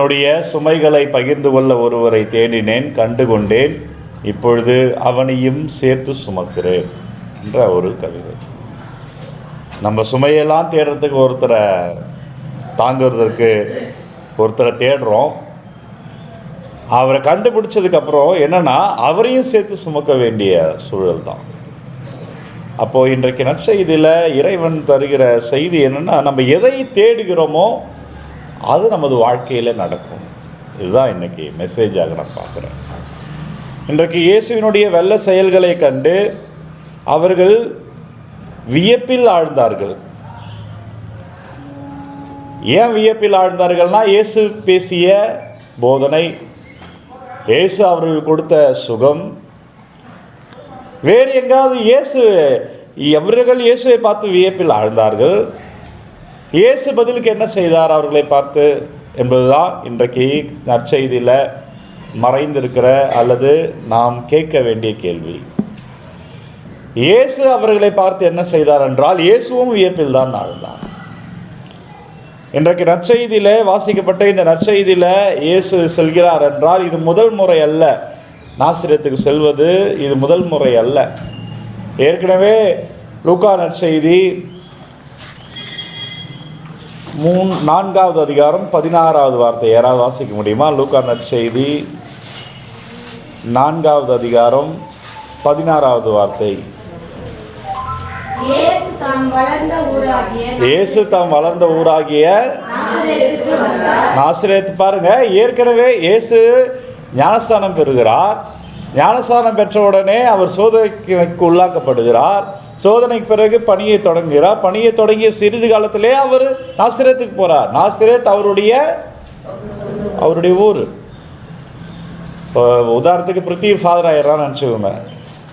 என்னுடைய சுமைகளை பகிர்ந்து கொள்ள ஒருவரை தேடினேன் கண்டு கொண்டேன் இப்பொழுது அவனையும் சேர்த்து சுமக்கிறேன் என்ற ஒரு கவிதை. நம்ம சுமையெல்லாம் தேடுறதுக்கு ஒருத்தரை தாங்குறதற்கு ஒருத்தரை தேடுறோம். அவரை கண்டுபிடிச்சதுக்கப்புறம் என்னன்னா அவரையும் சேர்த்து சுமக்க வேண்டிய சூழல் தான். அப்போது இன்றைக்கு நற்செய்தியில் இறைவன் தருகிற செய்தி என்னென்னா நம்ம எதை தேடுகிறோமோ அது நமது வாழ்க்கையில் நடக்கும். இதுதான் இன்றைக்கி மெசேஜாக நான் பார்க்குறேன். இன்றைக்கு இயேசுவினுடைய வெள்ள செயல்களை கண்டு அவர்கள் வியப்பில் ஆழ்ந்தார்கள். ஏன் வியப்பில் ஆழ்ந்தார்கள்னா இயேசு பேசிய போதனை இயேசு அவர்கள் கொடுத்த சுகம். வேறு எங்காவது இயேசு எவர்கள் இயேசுவை பார்த்து வியப்பில் ஆழ்ந்தார்கள்? இயேசு பதிலுக்கு என்ன செய்தார் அவர்களை பார்த்து என்பதுதான் இன்றைக்கு நற்செய்தியில் மறைந்திருக்கிற அல்லது நாம் கேட்க வேண்டிய கேள்வி. இயேசு அவர்களை பார்த்து என்ன செய்தார் என்றால் இயேசுவும் வியப்பில் தான் ஆழ்ந்தார். இன்றைக்கு நற்செய்தியில் வாசிக்கப்பட்ட இந்த நற்செய்தியில் இயேசு செல்கிறார் என்றால் இது முதல் முறை அல்ல. நாசிரியத்துக்கு செல்வது இது முதல் முறை அல்ல. ஏற்கனவே லூக்கா நற்செய்தி மூன் நான்காவது அதிகாரம் பதினாறாவது வார்த்தை. யாராவது வாசிக்க முடியுமா? லூக்கா நற்செய்தி நான்காவது அதிகாரம் பதினாறாவது வார்த்தை. இயேசு தாம் வளர்ந்த ஊராகிய நாசிரியத்து பாருங்க ஏற்கனவே இயேசு ஞானஸ்தானம் பெறுகிறார். ஞானஸ்தானம் பெற்ற உடனே அவர் சோதனைக்கு உள்ளாக்கப்படுகிறார். சோதனைக்கு பிறகு பணியை தொடங்குகிறார். பணியை தொடங்கிய சிறிது காலத்திலே அவர் நாசிரியத்துக்கு போகிறார் நாசிரியத் அவருடைய அவருடைய ஊர். இப்போ உதாரணத்துக்கு பிருத்திவி ஃபாதர் ஆயிடுறான்னு நினச்சிக்கோங்க.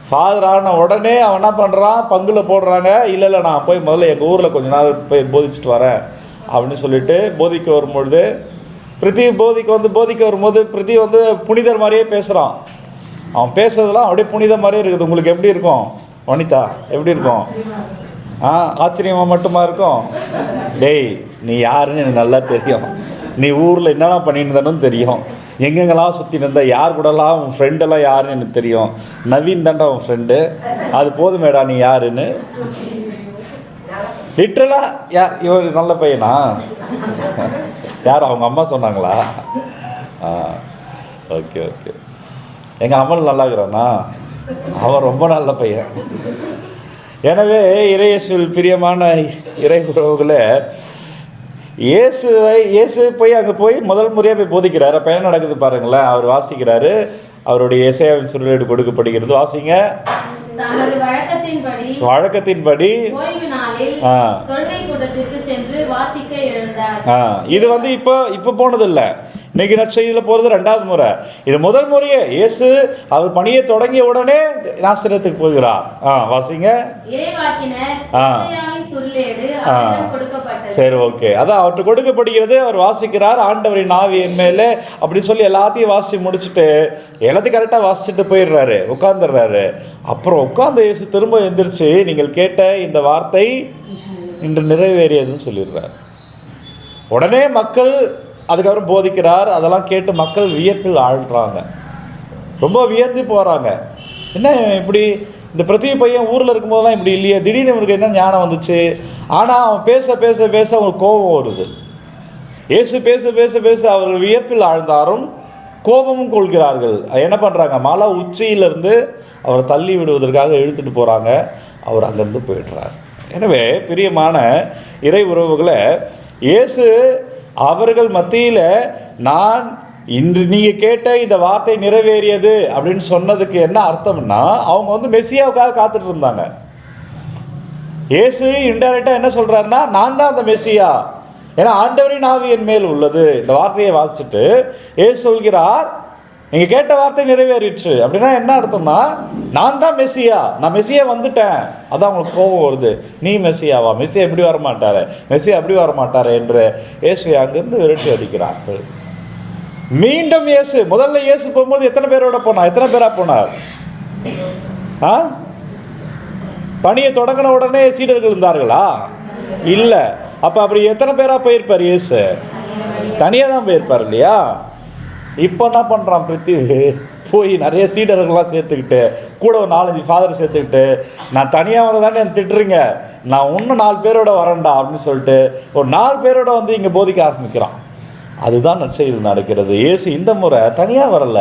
ஃபாதர் ஆன உடனே அவன் என்ன பண்ணுறான் பங்கில் போடுறாங்க. இல்லை இல்லை நான் போய் முதல்ல எங்கள் ஊரில் கொஞ்ச நாள் போய் போதிச்சுட்டு வரேன். அப்படின்னு சொல்லிட்டு போதிக்க வரும்பொழுது பிரித்தி போதிக்க வந்து போதிக்க வரும்போது பிரித்தி வந்து புனிதர் மாதிரியே பேசுகிறான் அவன் பேசுறதெல்லாம் அப்படியே புனித மாதிரியே இருக்குது. உங்களுக்கு எப்படி இருக்கும்? வனிதா எப்படி இருக்கும்? ஆ ஆச்சரியமாக மட்டுமா இருக்கும்? டேய் நீ யாருன்னு எனக்கு நல்லா தெரியும். நீ ஊரில் என்னென்ன பண்ணிட்டு இருந்தனும் தெரியும். எங்கெங்கெல்லாம் சுற்றி இருந்த யார் கூடலாம் உன் ஃப்ரெண்டெல்லாம் யாருன்னு எனக்கு தெரியும். நவீன் தாண்டா உன் ஃப்ரெண்டு அது போதுமேடா நீ யாருன்னு. லிட்ரலாக யா இவர் நல்ல பையனா? யார் அவங்க அம்மா சொன்னாங்களா? ஆ ஓகே ஓகே. எங்கள் அம்மல் நல்லா இருக்கிறானா அவன் ரொம்ப நல்ல பையன். எனவே இறையேசுவில் பிரியமான இறை உறவுகளை இயேசுவை இயேசு போய் அங்கே போய் முதல் முறையாக போய் போதிக்கிறார். அப்போ என்ன நடக்குது பாருங்களேன். அவர் வாசிக்கிறாரு. அவருடைய இசையாவின் சுருளேடு கொடுக்கப்படுகிறது. வாசிங்க. வழக்கத்தின்படி இது வந்து இப்போ இப்போ போனதில்லை. இன்னைக்கு நற்செய்தியில் போகிறது ரெண்டாவது முறை. இது முதல் முறையே. இயேசு அவர் பணியை தொடங்கிய உடனே நாசிரத்துக்கு போகிறார். ஆ வாசிங்க. ஆ. ஆ. சரி ஓகே. அதான் அவர்கிட்ட கொடுக்கப்படுகிறது. அவர் வாசிக்கிறார். ஆண்டவரின் ஆவி என் மேலே. அப்படி சொல்லி எல்லாத்தையும் வாசித்து முடிச்சுட்டு எல்லாத்தையும் கரெக்டாக வாசிச்சுட்டு போயிடுறாரு. உட்காந்துடுறாரு அப்புறம் உட்கார்ந்த இயேசு திரும்ப எந்திரிச்சு நீங்கள் கேட்ட இந்த வார்த்தை இன்று நிறைவேறியதுன்னு சொல்லிடுறார். உடனே மக்கள் அதுக்கப்புறம் போதிக்கிறார். அதெல்லாம் கேட்டு மக்கள் வியப்பில் ஆழ்றாங்க. ரொம்ப வியந்து போகிறாங்க என்ன இப்படி இந்த பிரதிப பையன் ஊரில் இருக்கும்போதெல்லாம் இப்படி இல்லையே? திடீர்னு இவருக்கு என்ன ஞானம் வந்துச்சு? ஆனால் அவன் பேச பேச பேச அவனுக்கு கோபம் வருது. ஏசு பேச பேச பேச அவர்கள் வியப்பில் ஆழ்ந்தாரும் கோபமும் கொள்கிறார்கள். என்ன பண்ணுறாங்க மலை உச்சியிலிருந்து அவரை தள்ளி விடுவதற்காக இழுத்துட்டு போகிறாங்க அவர் அங்கேருந்து போயிடுறார். எனவே பிரியமான இறை உறவுகளை இயேசு அவர்கள் மத்தியில் நான் இன்று நீங்கள் கேட்ட இந்த வார்த்தை நிறைவேறியது அப்படின்னு சொன்னதுக்கு என்ன அர்த்தம்னா அவங்க வந்து மெஸ்ஸியாவுக்காக காத்துட்டு இருந்தாங்க. இயேசு இன்டைரக்டாக என்ன சொல்கிறாருன்னா நான் தான் அந்த மெஸ்ஸியா ஏன்னா ஆண்டவரின் ஆவி என் மேல் உள்ளது. இந்த வார்த்தையை வாசிச்சுட்டு ஏசு சொல்கிறார் நீங்கள் கேட்ட வார்த்தை நிறைவேறிடுச்சு. அப்படின்னா என்ன அர்த்தம்னா நான் தான் மெஸ்ஸியா. நான் மெஸ்ஸியா வந்துட்டேன். அதான் அவங்களுக்கு கோபம் வருது. நீ மெஸ்ஸியாவா? மெஸ்ஸியா எப்படி வரமாட்டாரு? மெஸ்ஸியா அப்படி வரமாட்டாரு என்று இயேசுவை அங்கேருந்து விரட்டி அடிக்கிறார்கள். மீண்டும் இயேசு முதல்ல இயேசு போகும்போது எத்தனை பேரோட போனார்? எத்தனை பேராக போனார்? ஆ? பணியை தொடங்கின உடனே சீடர்கள் இருந்தார்களா? இல்லை. அப்போ அப்படி எத்தனை பேராக போயிருப்பார் இயேசு? தனியாக தான் போயிருப்பார் இல்லையா? இப்போ என்ன பண்ணுறான் பிரித்தி? போய் நிறைய சீடர்கள்லாம் சேர்த்துக்கிட்டு கூட ஒரு நாலஞ்சு ஃபாதர் சேர்த்துக்கிட்டு நான் தனியாக வந்து தானே திட்டுறீங்க. நான் இன்னும் நாலு பேரோட வரேன்டா அப்படின்னு சொல்லிட்டு ஒரு நாலு பேரோட வந்து இங்கே போதிக்க ஆரம்பிக்கிறான். அதுதான் நற்செய்தி நடக்கிறது. இயேசு இந்த முறை தனியாக வரல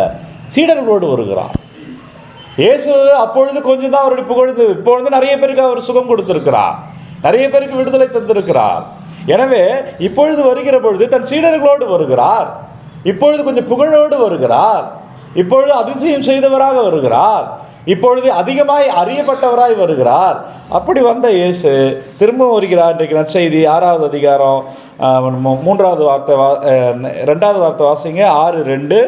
சீடர்களோடு வருகிறான். இயேசு அப்பொழுது கொஞ்சம் தான் அவருடைய புகழ்ந்து இப்பொழுது நிறைய பேருக்கு அவர் சுகம் கொடுத்திருக்கிறார். நிறைய பேருக்கு விடுதலை தந்திருக்கிறார். எனவே இப்பொழுது வருகிற பொழுது தன் சீடர்களோடு வருகிறார். இப்பொழுது கொஞ்சம் புகழோடு வருகிறார். இப்பொழுது அதிசயம் செய்தவராக வருகிறார். இப்பொழுது அதிகமாய் அறியப்பட்டவராய் வருகிறார். அப்படி வந்த இயேசு திரும்ப வருகிறார். இன்றைக்கு நற்செய்தி ஆறாவது அதிகாரம் மூன்றாவது வார்த்தை வா ரெண்டாவது வார்த்தை வாசிங்க. ஆறு ரெண்டு.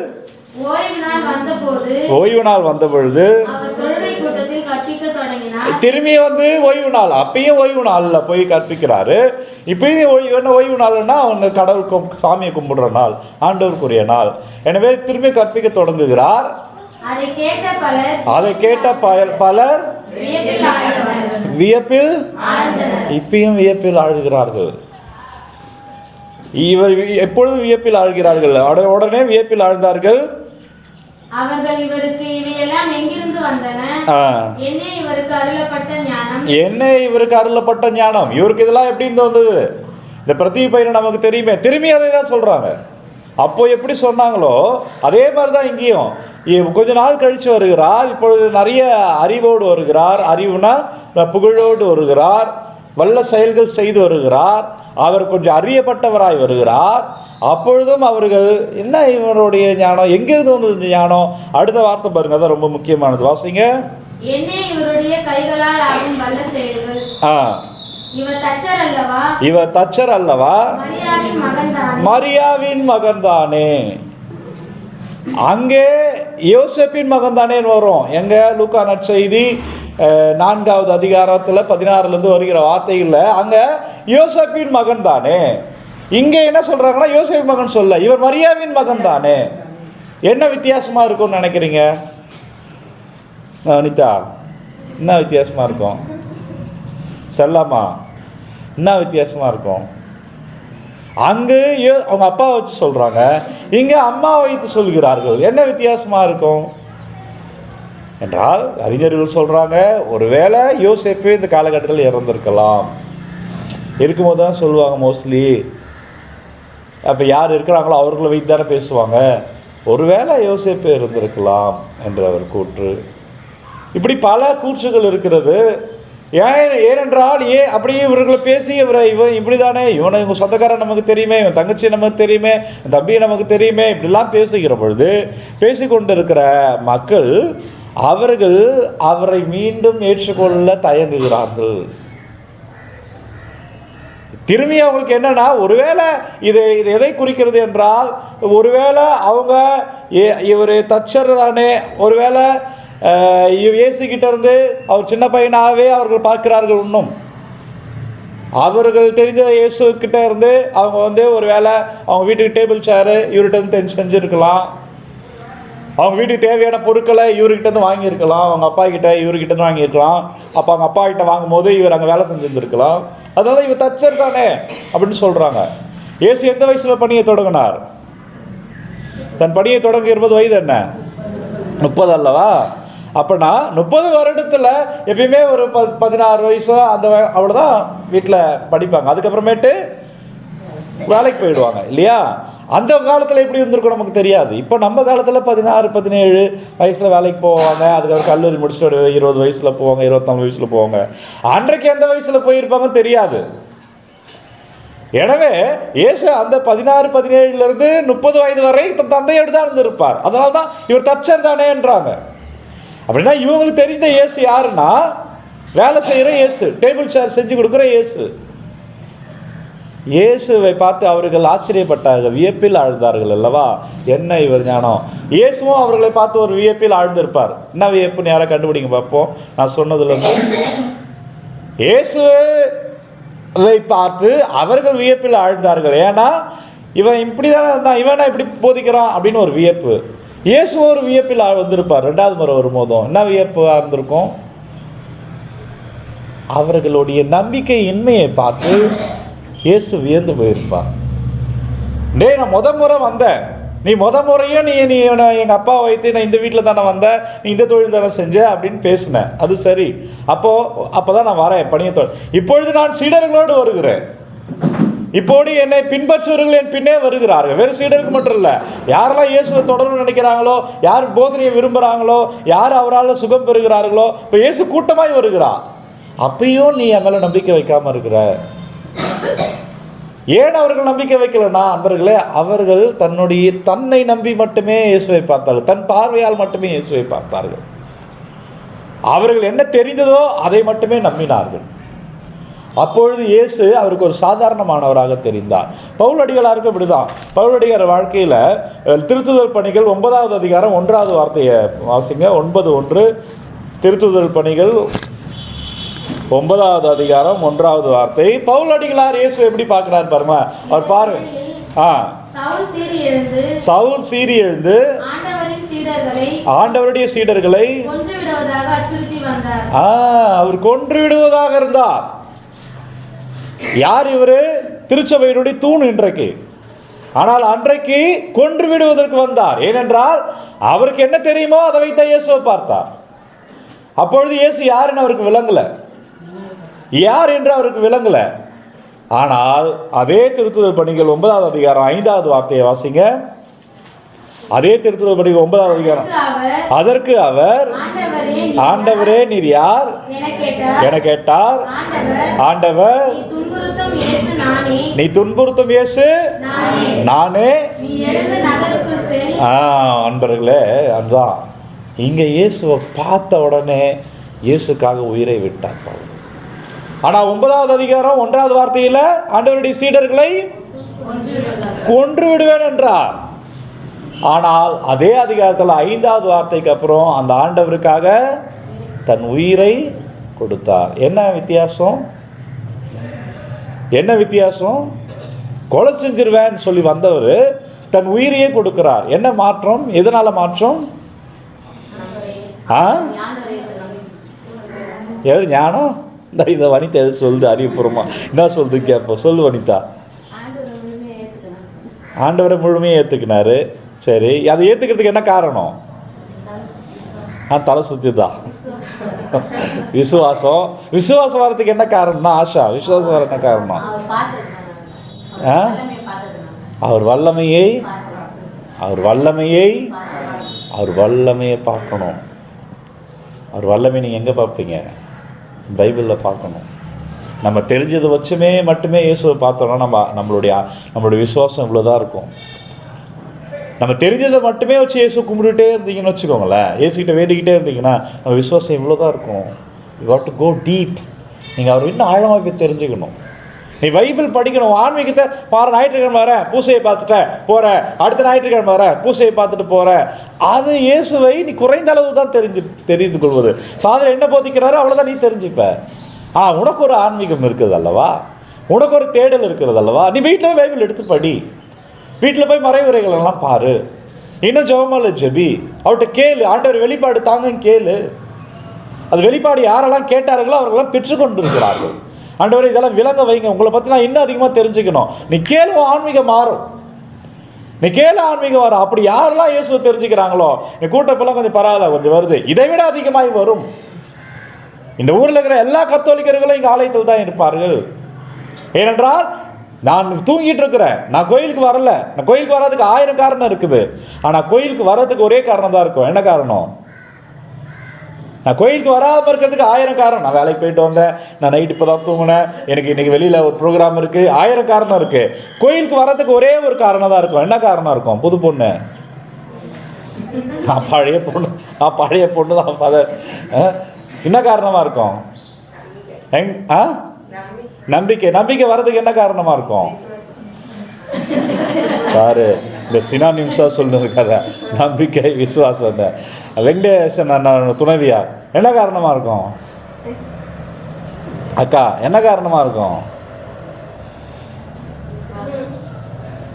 ஓய்வு நாள் வந்தபோது ஓய்வு நாள் வந்த பொழுது அவர் தொழுகை கூட்டத்தில் கற்பிக்க தொடங்கினார் திரும்பி வந்து ஓய்வு நாள் அப்பயும் ஓய்வு நாளில் போய் கற்பிக்கிறாரு. இப்பயும் ஓய்வு என்ன ஓய்வு நாள்னா அவங்க கடவுள் சாமியை கும்பிடுற நாள் ஆண்டவருக்குரிய நாள். எனவே திரும்பி கற்பிக்க தொடங்குகிறார். அதை கேட்ட பலர் வியப்பில் இப்பயும் வியப்பில் ஆழ்கிறார்கள். இவர் எப்பொழுதும் வியப்பில் ஆழ்கிறார்கள்? உடனே வியப்பில் ஆழ்ந்தார்கள். அவர்கள் இவருக்கு இவையெல்லாம் எங்கிருந்து வந்தன? ஆ. என்ன இவருக்கு அருளப்பட்ட ஞானம்? என்ன இவருக்கு அருளப்பட்ட ஞானம்? இவருக்கு இதெல்லாம் எப்படி இருந்து வந்தது? இந்த பிரதீப பையனை நமக்கு தெரியுமே. திரும்பி அதை தான் சொல்கிறாங்க அப்போ எப்படி சொன்னாங்களோ அதே மாதிரி தான் இங்கேயும் கொஞ்ச நாள் கழித்து வருகிறார். இப்பொழுது நிறைய அறிவோடு வருகிறார். அறிவுனா புகழோடு வருகிறார். வல்ல செயல்கள் செய்து வருகிறார் அவர் கொஞ்சம் அறியப்பட்டவராய் வருகிறார். அப்பொழுதும் அவர்கள் என்ன இவருடைய ஞானம்? எங்கிருந்து வந்தது இந்த ஞானம்? அடுத்த வார்த்தை பாருங்க அதான் ரொம்ப முக்கியமானது. வாசிங்க. ஆ. இவர் தச்சர் அல்லவா? மரியாவின் மரியாவின் மகன்தானே அங்கே யோசேப்பின் மகன்தானேன்னு வரும். எங்க? லூக்கா நற்செய்தி நான்காவது அதிகாரத்தில் பதினாறுலேருந்து வருகிற வார்த்தைகளில் அங்கே யோசப்பின் மகன் தானே. இங்கே என்ன சொல்கிறாங்கன்னா யோசப்பின் மகன் சொல்ல இவர் மரியாவின் மகன் தானே. என்ன வித்தியாசமாக இருக்கும்னு நினைக்கிறீங்க? அனிதா என்ன வித்தியாசமாக இருக்கும்? செல்லாமா என்ன வித்தியாசமாக இருக்கும்? அங்கு யோ- அவங்க அப்பா வச்சு சொல்கிறாங்க இங்கே அம்மா வைத்து சொல்கிறார்கள். என்ன வித்தியாசமாக இருக்கும்? என்றால் அறிஞர்கள் சொல்கிறாங்க ஒருவேளை யோசிப்பே இந்த காலகட்டத்தில் இறந்துருக்கலாம். இருக்கும்போது தான் சொல்லுவாங்க மோஸ்ட்லி அப்போ யார் இருக்கிறாங்களோ அவர்களை வைத்து தானே பேசுவாங்க. ஒருவேளை யோசிப்பு இருந்திருக்கலாம் என்று அவர் கூற்று. இப்படி பல கூற்றுகள் இருக்கிறது. ஏன் ஏனென்றால் ஏன் அப்படியே இவர்களை பேசி இவரை இவன் இப்படி தானே இவனை இவங்க சொந்தக்காரன் நமக்கு தெரியுமே இவன் தங்கச்சி நமக்கு தெரியுமே இவன் தம்பி நமக்கு தெரியுமே இப்படிலாம் பேசுகிற பொழுது பேசிக்கொண்டிருக்கிற மக்கள் அவர்கள் அவரை மீண்டும் ஏற்றுக்கொள்ள தயங்குகிறார்கள். திரும்பி அவங்களுக்கு என்னன்னா ஒருவேளை இது இது எதை குறிக்கிறது என்றால் ஒருவேளை அவங்க ஏ- இவர் தச்சர் தானே ஒருவேளை அஹ், இயேசுகிட்ட இருந்து அவர் சின்ன பையனாகவே அவர்கள் பார்க்கிறார்கள் இன்னும். அவர்கள் தெரிஞ்ச இயேசுக்கிட்ட இருந்து அவங்க வந்து ஒரு வேளை அவங்க வீட்டுக்கு டேபிள் சேரு இவர்கிட்ட இருந்து தெஞ்சு- செஞ்சுருக்கலாம். அவங்க வீட்டுக்கு தேவையான பொருட்களை இவர்கிட்டருந்து வாங்கியிருக்கலாம். அவங்க அப்பா கிட்ட இவர்கிட்ட வாங்கியிருக்கலாம். அப்போ அவங்க அப்பா கிட்ட வாங்கும்போது இவர் அங்கே வேலை செஞ்சுருந்துருக்கலாம். அதனால இவர் தச்சர் தானே அப்படின்னு சொல்கிறாங்க ஏசு எந்த வயசில் பணியை தொடங்கினார்? தன் பணியை தொடங்க இருபது வயது என்ன? முப்பது அல்லவா? அப்போனா முப்பது வருடத்தில் எப்பயுமே ஒரு ப பதினாறு வயசோ அந்த அவ்வளோதான் வீட்டில் படிப்பாங்க. அதுக்கப்புறமேட்டு வேலைக்கு போயிடுவாங்க இல்லையா? அந்த காலத்தில் எப்படி இருந்திருக்கும் நமக்கு தெரியாது. இப்போ நம்ம காலத்தில் பதினாறு பதினேழு வயசில் வேலைக்கு போவாங்க அதுக்கப்புறம் கல்லூரி முடிச்சுட்டு இருபது வயசில் போவாங்க இருபத்தாலு வயசில் போவாங்க. அன்றைக்கு எந்த வயசில் போயிருப்பாங்கன்னு தெரியாது. எனவே இயேசு அந்த பதினாறு பதினேழுலேருந்து முப்பது வயது வரை தன் தந்தையோடு தான் இருந்திருப்பார். அதனால தான் இவர் தச்சர் தானேன்றாங்க அப்படின்னா இவங்களுக்கு தெரிந்த இயேசு யாருன்னா வேலை செய்கிற இயேசு டேபிள் சேர் செஞ்சு கொடுக்குற இயேசு. இயேசுவை பார்த்து அவர்கள் ஆச்சரியப்பட்டார்கள். வியப்பில் ஆழ்ந்தார்கள் அல்லவா? என்ன இவர் ஞானம்? இயேசுவும் அவர்களை பார்த்து ஒரு வியப்பில் ஆழ்ந்திருப்பார். என்ன வியப்புன்னு யாரை கண்டுபிடிங்க பார்ப்போம். நான் சொன்னதுலேருந்து. இயேசுவை பார்த்து அவர்கள் வியப்பில் ஆழ்ந்தார்கள். ஏன்னா இவன் இப்படி தானே இருந்தான். இவனா இப்படி போதிக்கிறான் அப்படின்னு ஒரு வியப்பு. இயேசுவும் ஒரு வியப்பில் வந்திருப்பார் ரெண்டாவது முறை வரும்போதும் என்ன வியப்பாக இருந்திருக்கும் அவர்களுடைய நம்பிக்கை இன்மையை பார்த்து இயேசு வியந்து போயிருப்பார். டேய் நான் முத முறை வந்தேன். நீ முத முறையும் நீ நீ எங்கள் அப்பா வைத்து நான் இந்த வீட்டில் தானே வந்தேன். நீ இந்த தொழில் தானே செஞ்ச அப்படின்னு பேசினேன். அது சரி. அப்போது அப்போ தான் நான் வரேன் பணிய தொழில் இப்பொழுது நான் சீடர்களோடு வருகிறேன். இப்போடு என்னை பின்பற்றுவர்கள் என் பின்னே வருகிறார்கள். வெறும் சீடருக்கு மட்டும் இல்லை யாரெல்லாம் இயேசுவை தொடர்பு நினைக்கிறாங்களோ யார் போதனையை விரும்புகிறாங்களோ யார் அவரால் சுகம் பெறுகிறார்களோ இப்போ இயேசு கூட்டமாய் வருகிறான் அப்பயும் நீ என் மேலே நம்பிக்கை வைக்காமல் இருக்கிற. ஏன் அவர்கள் நம்பிக்கை வைக்கலன்னா அன்பர்களே அவர்கள் தன்னுடைய தன்னை நம்பி மட்டுமே இயேசுவை பார்த்தார்கள். தன் பார்வையால் மட்டுமே இயேசுவை பார்த்தார்கள். அவர்கள் என்ன தெரிந்ததோ அதை மட்டுமே நம்பினார்கள். அப்பொழுது இயேசு அவருக்கு ஒரு சாதாரணமானவராக தெரிந்தார். பவுலடிகளாருக்கு இப்படிதான். பவுலடிகார் வாழ்க்கையில் திருத்துதல் பணிகள் ஒன்பதாவது அதிகாரம் ஒன்றாவது வார்த்தையை வாசிங்க. ஒன்பது ஒன்று திருத்துதல் பணிகள் ஒன்பதாவது அதிகாரம் ஒன்றாவது வார்த்தை. பவுலடிகளார் இயேசு எப்படி பார்க்கிறார் பாருமா? அவர் பாரு. ஆ. சவுல் சீறி எழுந்து ஆண்டவருடைய சீடர்களை ஆ அவர் கொன்று விடுவதாக இருந்தார். யார் இவரு? திருச்சபையினுடைய தூண் இன்றைக்கு. ஆனால் அன்றைக்கு கொன்று விடுவதற்கு வந்தார். ஏனென்றால் அவருக்கு என்ன தெரியுமோ அதை வைத்த இயேசுவை பார்த்தார். அப்பொழுது இயேசு யாருன்னு அவருக்கு விளங்கல. யார் என்று அவருக்கு விளங்கல. ஆனால் அதே திருத்துதல் பணிகள் ஒன்பதாவது அதிகாரம் ஐந்தாவது வார்த்தையை வாசிங்க. அதே திருத்துதல் பணிகள் ஒன்பதாவது அதிகாரம். அதற்கு அவர் ஆண்டவரே நீர் யார்? என கேட்டார். ஆண்டவர் நீ துன்புறுத்தும் இயேசு நானே. ஆ அன்பர்களே அதுதான். இங்கே இயேசுவை பார்த்த உடனே இயேசுக்காக உயிரை விட்டார் பாவம் ஆனால் ஒன்பதாவது அதிகாரம் ஒன்றாவது வார்த்தையில் ஆண்டவருடைய சீடர்களை கொன்று விடுவேன் என்றார் ஆனால் அதே அதிகாரத்தில் ஐந்தாவது வார்த்தைக்கு அப்புறம் அந்த ஆண்டவருக்காக தன் உயிரை கொடுத்தார். என்ன வித்தியாசம்? என்ன வித்தியாசம்? கொலை செஞ்சிருவேன்னு சொல்லி வந்தவர் தன் உயிரையே கொடுக்கிறார். என்ன மாற்றம்? எதனால மாற்றம்? ஆ? ஏழு ஞானம்? இந்த இதை வனிதா எது சொல்லுது அறிவுபூர்வமாக என்ன சொல்லுது கேட்போம் சொல்லு வனிதா. ஆண்டவரை முழுமையாக ஏற்றுக்கினாரு சரி அதை ஏற்றுக்கிறதுக்கு என்ன காரணம்? ஆ தலை சுற்றி தான் விசுவாசம். விசுவாசம் வரதுக்கு என்ன காரணம்னா ஆஷா விசுவாசம் வர என்ன காரணம்? ஆ? அவர் வல்லமையை அவர் வல்லமையை அவர் வல்லமையை பார்க்கணும். அவர் வல்லமை நீங்கள் எங்கே பார்ப்பீங்க? பைபிளில் பார்க்கணும். நம்ம தெரிஞ்சதை வச்சுமே மட்டுமே இயேசுவை பார்த்தோம்னா நம்ம நம்மளுடைய நம்மளுடைய விசுவாசம் இவ்வளோதான் இருக்கும். நம்ம தெரிஞ்சதை மட்டுமே வச்சு இயேசு கும்பிட்டுட்டே இருந்தீங்கன்னு வச்சுக்கோங்களேன். இயேசுக்கிட்ட வேண்டிக்கிட்டே இருந்தீங்கன்னா நம்ம விசுவாசம் இவ்வளோ தான் இருக்கும். You what to go deep நீங்கள் அவர் இன்னும் ஆழமாக போய் தெரிஞ்சுக்கணும். நீ பைபிள் படிக்கணும் ஆன்மீகத்தை பாரு ஞாயிற்றுக்கிழமை வரேன் பூசையை பார்த்துட்டேன் போகிறேன் அடுத்த ஞாயிற்றுக்கிழமை வரேன் பூசையை பார்த்துட்டு போகிறேன் அது இயேசுவை நீ குறைந்த அளவு தான் தெரிஞ்சு தெரிந்து கொள்வது. ஃபாதர் என்ன போதிக்கிறாரோ அவ்வளோதான் நீ தெரிஞ்சுப்ப. ஆ உனக்கு ஒரு ஆன்மீகம் இருக்குது அல்லவா? உனக்கு ஒரு தேடல் இருக்கிறது அல்லவா? நீ வீட்டில் பைபிள் எடுத்து படி. வீட்டில் போய் மறைவுரைகள் எல்லாம் பாரு. இன்னும் ஜெபமால ஜெபி? அவர்கிட்ட கேளு. ஆண்டவர் வெளிப்பாடு தாங்க கேளு. அது வெளிப்பாடு யாரெல்லாம் கேட்டார்களோ அவர்களெல்லாம் பெற்றுக்கொண்டு இருக்கிறார்கள் ஆண்டவர் இதெல்லாம் விளங்க வைங்க. உங்களை பற்றி நான் இன்னும் அதிகமாக தெரிஞ்சுக்கணும். நீ கேளு ஆன்மீகம் மாறும். நீ கேளு ஆன்மீகம் வரும். அப்படி யாரெல்லாம் இயேசுவை தெரிஞ்சுக்கிறாங்களோ நீ கூட்டப்பெல்லாம் கொஞ்சம் பரவாயில்ல கொஞ்சம் வருது. இதை விட அதிகமாகி வரும். இந்த ஊரில் இருக்கிற எல்லா கத்தோலிக்கர்களும் இங்கே ஆலயத்தில் தான் இருப்பார்கள். ஏனென்றால் நான் தூங்கிட்டு இருக்கிறேன். நான் கோயிலுக்கு வரல. நான் கோயிலுக்கு வர்றதுக்கு ஆயிரம் காரணம் இருக்குது. ஆனால் கோயிலுக்கு வர்றதுக்கு ஒரே காரணம் தான் இருக்கும். என்ன காரணம்? நான் கோயிலுக்கு வராமல் இருக்கிறதுக்கு ஆயிரம் காரணம். நான் வேலைக்கு போயிட்டு வந்தேன். நான் நைட்டு இப்போ தான் தூங்கினேன். எனக்கு இன்றைக்கி வெளியில் ஒரு ப்ரோக்ராம் இருக்குது ஆயிரம் காரணம் இருக்குது கோயிலுக்கு வர்றதுக்கு ஒரே ஒரு காரணம் தான் இருக்கும். என்ன காரணம் இருக்கும்? புது பொண்ணு. நான் பழைய பொண்ணு. நான் பழைய பொண்ணு தான் ஃபாதர் என்ன காரணமாக இருக்கும்? எங் ஆ? நம்பிக்கை. நம்பிக்கை வர்றதுக்கு என்ன காரணமாக இருக்கும்? பாரு. இந்த சினானிம்ஸாக சொல்லிருக்காத நம்பிக்கை விசுவாசம் வெங்கடேசன் அண்ணன் துணைவியா? என்ன காரணமாக இருக்கும்? அக்கா என்ன காரணமாக இருக்கும்?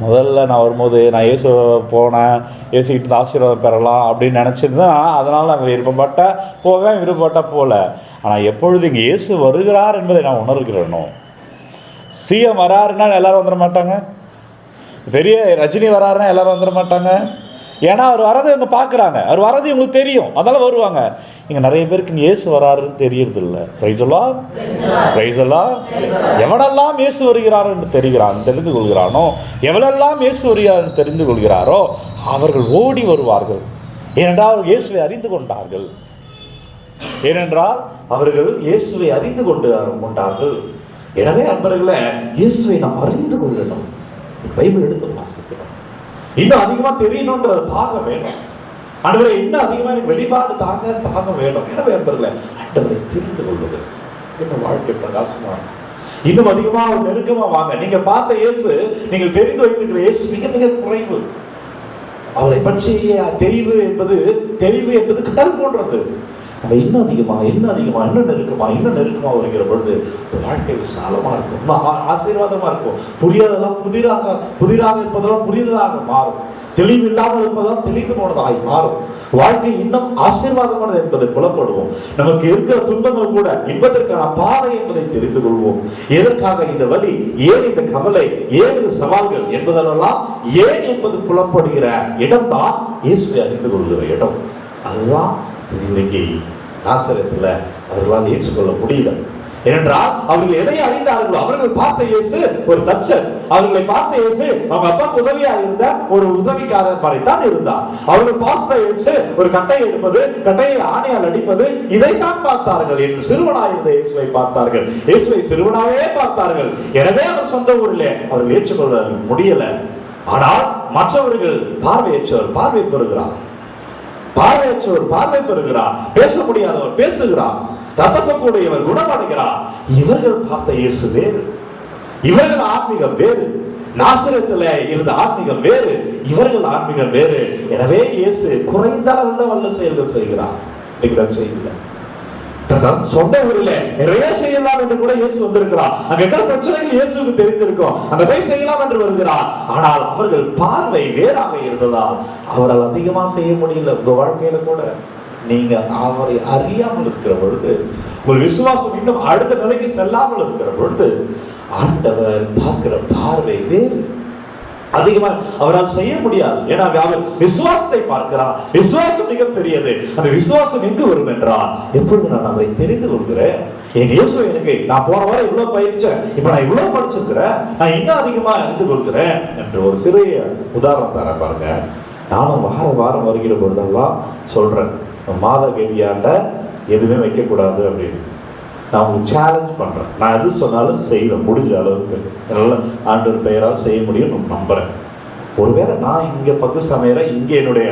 முதல்ல நான் வரும்போது நான் இயேசு போனேன். இயேசுக்கிட்ட இருந்து ஆசீர்வாதம் பெறலாம் அப்படின்னு நினச்சிருந்தேன் அதனால் நான் விருப்பப்பட்டேன் போவேன் விருப்பப்பட்டால் போகல ஆனால் எப்பொழுது இங்கே இயேசு வருகிறார் என்பதை நான் உணர்கிறேனோ? சிஎம் வராருன்னா எல்லாரும் வந்துட மாட்டாங்க? பெரிய ரஜினி வராருன்னா எல்லாரும் வந்துட மாட்டாங்க. ஏன்னா அவர் வரதை இவங்க பார்க்குறாங்க அவர் வரது இவங்களுக்கு தெரியும். அதெல்லாம் வருவாங்க. இங்கே நிறைய பேருக்கு இங்கே இயேசு வராருன்னு தெரியறது இல்லை பிரைசலாம் பிரைசலாம் எவனெல்லாம் இயேசு வருகிறாரோ என்று தெரிகிறான் தெரிந்து கொள்கிறானோ? எவனெல்லாம் இயேசு வருகிறார் என்று தெரிந்து கொள்கிறாரோ? அவர்கள் ஓடி வருவார்கள். ஏனென்றால் அவர்கள் இயேசுவை அறிந்து கொண்டார்கள். ஏனென்றால் அவர்கள் இயேசுவை அறிந்து கொண்டு கொண்டார்கள். எனவே அன்பர்களே இயேசுவை நாம் அறிந்து கொள்ளணும் பைபிள் எடுத்து வாசிக்கிறோம். இன்னும் அதிகமா தெரியணுன்ற தாகம் வேணும். ஆண்டவரே இன்னும் அதிகமா எனக்கு வெளிப்பாடு தாங்க தாகம் வேணும். எனவே அன்பர்களே ஆண்டவரை தெரிந்து கொள்வது. என்ன வாழ்க்கை பிரகாசமா இன்னும் அதிகமா ஒரு நெருக்கமா வாங்க. நீங்க பார்த்த இயேசு நீங்கள் தெரிந்து வைத்திருக்கிற இயேசு மிக மிக குறைவு. அவரை பற்றிய தெரிவு என்பது தெளிவு என்பது கடல் போன்றது. நம்ம இன்னும் அதிகமாக இன்னும் அதிகமாக இன்னும் நெருக்கமாக இன்னும் நெருக்கமாக வருகிற பொழுது இந்த வாழ்க்கை விசாலமாக இருக்கும். இன்னும் ஆசீர்வாதமாக இருக்கும். புரியாதெல்லாம் புதிராக புதிராக இருப்பதெல்லாம் புரிந்ததாக மாறும். தெளிவு இல்லாமல் இருப்பதெல்லாம் தெளிந்து போனதாய் மாறும். வாழ்க்கை இன்னும் ஆசீர்வாதமானது என்பதை புலப்படுவோம். நமக்கு இருக்கிற துன்பங்கள் கூட இன்பத்திற்கான பாதை என்பதை தெரிந்து கொள்வோம். எதற்காக இந்த வழி ஏன் இந்த கவலை? ஏன் இந்த சவால்கள் என்பதெல்லாம் ஏன் என்பது புலப்படுகிற இடம்தான் இயேசுவை அறிந்து கொள்கிற இடம். அதுதான் இன்னைக்கு நாசரத்தில் அவர்களால் ஏற்றுக்கொள்ள முடியல. ஏனென்றால் அவர்கள் எதை அறிந்தார்களோ அவர்கள் பார்த்த இயேசு ஒரு தச்சன் அவர்களை பார்த்த இயேசு அவங்க அப்பா உதவியா இருந்த ஒரு உதவிக்காரர் மாதிரித்தான் இருந்தார் அவர்கள் பார்த்த இயேசு ஒரு கட்டையை எடுப்பது கட்டையை ஆணையால் அடிப்பது இதைத்தான் பார்த்தார்கள். என்று சிறுவனாய் இருந்த இயேசுவை பார்த்தார்கள். இயேசுவை சிறுவனாவே பார்த்தார்கள். எனவே அவர் சொந்த ஊரிலே அவர்கள் ஏற்றுக்கொள்ள முடியல. ஆனால் மற்றவர்கள் பார்வையற்றவர் பார்வை பெறுகிறார். பார்வையற்றவர் பார்வை பெறுகிறார் பேச முடியாதவர் பேசுகிறார் ரத்தப்பக்கூடியவர் குணமடைகிறார். இவர்கள் பார்த்த இயேசு வேறு. இவர்கள் ஆன்மீகம் வேறு. நாசரத்தில் இருந்த ஆன்மீகம் வேறு. இவர்கள் ஆன்மீகம் வேறு. எனவே இயேசு குறைந்த அளவில் தான் வல்ல செயல்கள் செய்கிறார். செய்கிறார் தன் சொந்த ஊரில் நிறைய செய்யலாம் என்று கூட இயேசு வந்திருக்கிறார். அங்க இருக்கிற பிரச்சனைகள் இயேசுக்கு தெரிந்திருக்கும். அங்க போய் செய்யலாம் என்று வருகிறார். ஆனால் அவர்கள் பார்வை வேறாக இருந்ததால் அவரால் அதிகமா செய்ய முடியல. உங்க வாழ்க்கையில கூட நீங்க அவரை அறியாமல் இருக்கிற பொழுது உங்கள் விசுவாசம் இன்னும் அடுத்த நிலைக்கு செல்லாமல் இருக்கிற பொழுது ஆண்டவர் பார்க்கிற பார்வை வேறு. அதிகமாக அவரால் செய்ய முடியாது. ஏன்னா அவர் விசுவாசத்தை பார்க்கிறார் விசுவாசம் மிகப்பெரியது. அந்த விசுவாசம் எங்கு வரும் என்றால் எப்பொழுது நான் அவரை தெரிந்து கொள்கிறேன்? என் இயேசு எனக்கு நான் போன வாரம் இவ்வளவு பயிற்சேன் இப்ப நான் இவ்வளவு படிச்சிருக்கிறேன். நான் இன்னும் அதிகமா அறிந்து கொள்கிறேன் என்று ஒரு சிறிய உதாரணம் தர பாருங்க. நானும் வார வாரம் வருகிற பொழுதெல்லாம் சொல்றேன். மாத கவியாண்ட எதுவுமே வைக்கக்கூடாது அப்படின்னு. நான் உங்களுக்கு சேலஞ்ச் பண்ணுறேன் நான் எது சொன்னாலும் செய்வேன். முடிஞ்ச அளவுக்கு. என்னால் ஆண்டவர் பெயரால் செய்ய முடியும் நான் நம்புகிறேன் ஒருவேளை நான் இங்கே பங்கு சமையற இங்கே என்னுடைய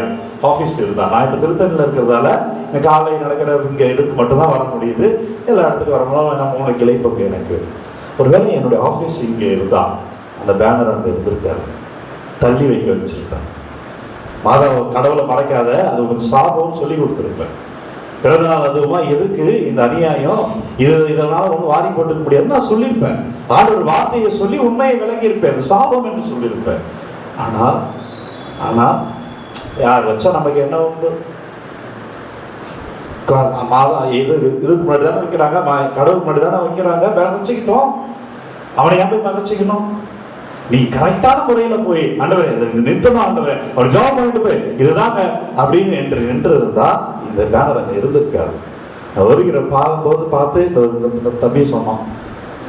ஆஃபீஸ் இருந்தால் நான் இப்போ திருத்தணியில் இருக்கிறதால எனக்கு ஆலை நடக்கிற இங்கே இதுக்கு மட்டும்தான் வர முடியுது. எல்லா இடத்துக்கு வரணும் நான் மூணு கிளை பங்கு எனக்கு. ஒருவேளை என்னுடைய ஆஃபீஸ் இங்கே இருந்தான் அந்த பேனர் அங்கே இருந்திருக்காரு தள்ளி வைக்க வச்சிருப்பேன் மாதவ கடவுளை மறைக்காத அது உனக்கு சாபம்னு சொல்லி கொடுத்துருப்பேன் பிறந்த நாள் அதுவுமா எதுக்கு இந்த அநியாயம்? இது இதனால ஒன்றும் வாரி போட்டுக்க முடியாது நான் சொல்லியிருப்பேன். ஆண்டவர் வார்த்தையை சொல்லி உண்மையை விளக்கியிருப்பேன். அது சாபம் என்று சொல்லியிருப்பேன். ஆனால் ஆனால் யார் வச்சா நமக்கு என்ன உண்டு? மாதா இது இதுக்கு முன்னாடி தானே வைக்கிறாங்க. கடவுள் முன்னாடி தானே வைக்கிறாங்க. வேற வச்சுக்கிட்டோம். அவனை ஏன் போய் மகச்சிக்கணும் நீ கரெக்டான முறையில போய் ஆண்டவர் இது நிறுத்தணும் ஆண்டவர் ஒரு ஜாப் பண்ணிட்டு போய் இதுதாங்க அப்படின்னு என்று நின்று இருந்தா இந்த பேனர் அங்க இருந்திருக்காரு நான் வருகிற பார்க்கும்போது பார்த்து இந்த தம்பி சொன்னான்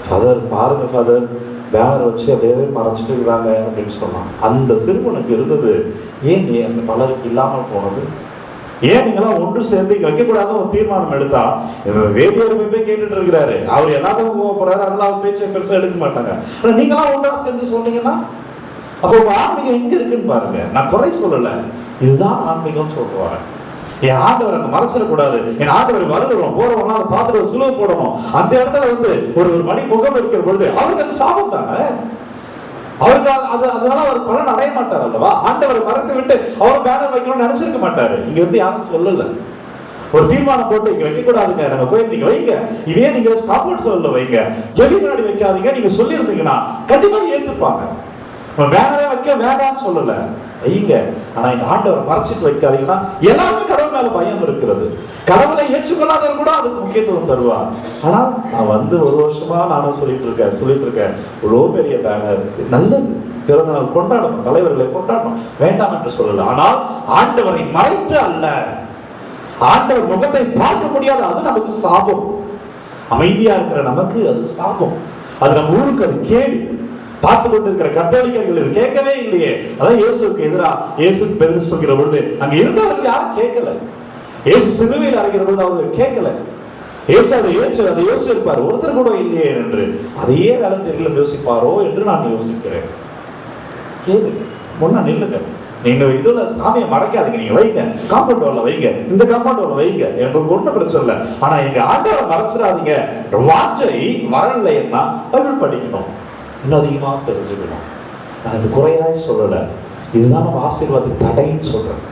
ஃபாதர் பாருங்க ஃபாதர் பேனர் வச்சு அப்படியே மறைச்சிட்டு இருக்கிறாங்க அப்படின்னு சொன்னான். அந்த சிறுவனுக்கு இருந்தது ஏன் நீ அந்த பலருக்கு இல்லாமல் போனது? ஏன் நீங்களாம் ஒன்று சேர்ந்து இங்கே வைக்கக்கூடாத ஒரு தீர்மானம் எடுத்தா? வேதியர் போய் கேட்டுட்டு இருக்கிறாரு. அவர் எல்லாத்தையும் போக அதெல்லாம் அவர் பேச்சை பெருசாக எடுக்க மாட்டாங்க. ஆனால் நீங்களாம் ஒன்றா சேர்ந்து சொன்னீங்கன்னா அப்போ ஆன்மீகம் எங்கே இருக்குன்னு பாருங்க. நான் குறை சொல்லலை. இதுதான் ஆன்மீகம் சொல்லுவாங்க என் ஆண்டவர் அங்கே மறைச்சிடக்கூடாது. என் ஆண்டவர் வருகிறோம். போறவங்க அதை பார்த்துட்டு ஒரு சிலுவை போடணும். அந்த இடத்துல வந்து ஒரு ஒரு மணி முகம் இருக்கிற பொழுது அவருக்கு அது சாபம் தானே? அவருக்கு அது- அதனால அவர் பலன் அடைய மாட்டார் அல்லவா? ஆண்டவர் மறந்து விட்டு அவர் பேனர் வைக்கணும்னு நினைச்சிருக்க மாட்டாரு. இங்க இருந்து யாரும் சொல்லல. ஒரு தீர்மானம் போட்டு இங்க வைக்க கூடாதுங்க நம்ம கோயில் நீங்க வைங்க. இதே நீங்க காம்பவுண்ட் சொல்ல வைங்க. வெளி முன்னாடி வைக்காதீங்க. நீங்க சொல்லியிருந்தீங்கன்னா கண்டிப்பா ஏத்துப்பாங்க. பேனரே வைக்க வேண்டாம்னு சொல்லல. வைங்க. ஆனா இந்த ஆண்டவர் மறைச்சிட்டு வைக்காதீங்கன்னா எல்லாமே கடவுள் மேல பயம் இருக்கிறது. கடவுளை ஏற்றுக்கொள்ளாதவர் கூட அதுக்கு முக்கியத்துவம் தருவார். ஆனா நான் வந்து ஒரு வருஷமா நானும் சொல்லிட்டு இருக்கேன் சொல்லிட்டு இருக்கேன். இவ்வளோ பெரிய பேனர் நல்லது பிறந்த நாள் கொண்டாடணும் தலைவர்களை கொண்டாடணும். வேண்டாம் என்று சொல்லல. ஆனால் ஆண்டவரை மறைத்து அல்ல. ஆண்டவர் முகத்தை பார்க்க முடியாது அது நமக்கு சாபம். அமைதியா இருக்கிற நமக்கு அது சாபம். அது நம்ம ஊருக்கு அது கேடு. பார்த்து கொண்டிருக்கிற கத்தோலிக்கர்கள் கேட்கவே இல்லையே. அதான் இயேசுக்கு எதிரா இயேசுக்கு பெருசு சொல்கிற பொழுது அங்க இருந்தவர்கள் யாரும் கேட்கல. இயேசு சிலுவையில் அறைகிற பொழுது அவர்கள் கேட்கல. இயேசு அதை யோசிச்சு அதை யோசிச்சிருப்பார் ஒருத்தர் கூட இல்லையே என்று. அதையே வேலை தெரியல யோசிப்பாரோ என்று நான் யோசிக்கிறேன். கேளுங்க முன்னா நில்லுங்க. நீங்க இதுல சாமியை மறைக்காதீங்க. நீங்க வைங்க. காம்பவுண்ட் வரல வைங்க. இந்த காம்பவுண்ட் வரல வைங்க எனக்கு ஒண்ணும் பிரச்சனை இல்லை. ஆனா எங்க ஆண்டவரை மறைச்சிடாதீங்க. வாஞ்சை வரலைன்னா தமிழ் படிக்கணும். இன்னும் அதிகமாக தெரிஞ்சுக்கணும். நான் இது குறையாய் சொல்லலை. இதுதான் நம்ம ஆசீர்வாதத்துக்கு தடைன்னு சொல்கிறேன்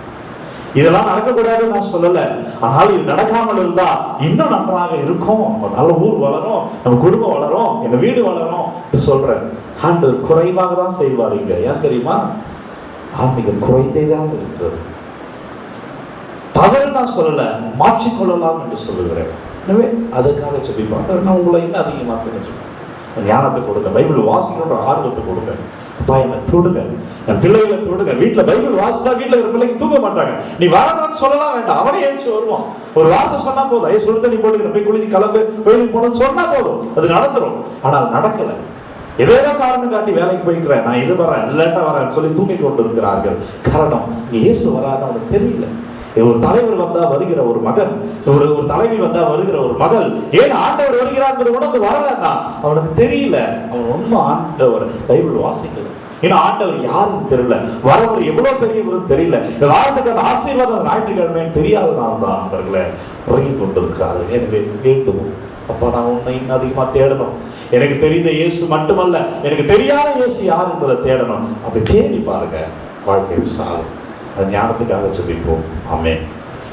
இதெல்லாம் நடக்கக்கூடாதுன்னு நான் சொல்லலை. ஆனால் இது நடக்காமல் இருந்தா இன்னும் நன்றாக இருக்கும். நம்ம நல்ல ஊர் வளரும் நம்ம குடும்பம் வளரும் எங்க வீடு வளரும் சொல்கிறேன் சொல்றேன். ஆண்டவர் குறைவாக தான் செய்வார் இங்க. ஏன் தெரியுமா? ஆன்மீகம் குறைந்தே தான் இருக்கிறது. தவறு நான் சொல்லலை மாற்றிக்கொள்ளலாம் என்று சொல்லுகிறேன். எனவே அதற்காக சொல்லிப்போம் நான் உங்களை இன்னும் அதிகமாக தெரிஞ்சுப்பேன் ஞானத்தை கொடுங்க. பைபிள் வாசிக்கணுன்ற ஆர்வத்தை கொடுங்க. அப்பா என்னை தொடுங்க. என் பிள்ளைகளை தொடுங்க. வீட்டில் பைபிள் வாசிச்சா வீட்டில் இருக்கிற பிள்ளைங்க தூங்க மாட்டாங்க. நீ வரணும்னு சொல்லலாம் வேண்டாம். அவனே எழுச்சி வருவான். ஒரு வார்த்தை சொன்னா போதும். ஐயோ சுடு தண்ணி போட்டு போய் குளிச்சு கிளம்பு. கோயிலுக்கு போனது சொன்னா போதும். அது நடந்துரும். ஆனால் நடக்கலை. ஏதேதோ காரணம் காட்டி வேலைக்கு போய்க்கிறேன். நான் இது வரேன் இல்லாட்டா வரேன் சொல்லி தூங்கி கொண்டு இருக்கிறார்கள் காரணம் இயேசு வராத? அவனுக்கு தெரியல. ஒரு தலைவர் வந்தா வருகிற ஒரு மகன். ஒரு ஒரு தலைவி வந்தா வருகிற ஒரு மகள். ஏன் ஆண்டவர் வருகிறார் என்பது உணர்ந்து வரலன்னா அவனுக்கு தெரியல. அவன் ஒன்றும் ஆண்டவர் பைபிள் வாசிக்கல. ஏன்னா ஆண்டவர் யாருன்னு தெரியல. வரவர் எவ்வளவு பெரியவரும் தெரியல. இந்த வாரத்துக்கான ஆசீர்வாதம் அந்த ஞாயிற்றுக்கிழமைன்னு தெரியாதனால தான் அவர்களை உறங்கி கொண்டிருக்கிறார். எனவே கேட்டுவோம் அப்பா நான் உன்னை இன்னும் அதிகமாக தேடணும். எனக்கு தெரிந்த இயேசு மட்டுமல்ல எனக்கு தெரியாத இயேசு யார் என்பதை தேடணும். அப்படி தேடி பாருங்க வாழ்க்கை சாரு அது ஞானத்துக்காக சொல்லிப்போம் ஆமே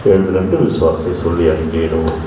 எழுது ரெண்டு விசுவாசத்தை சொல்லி அறிக்கையிடுவோம்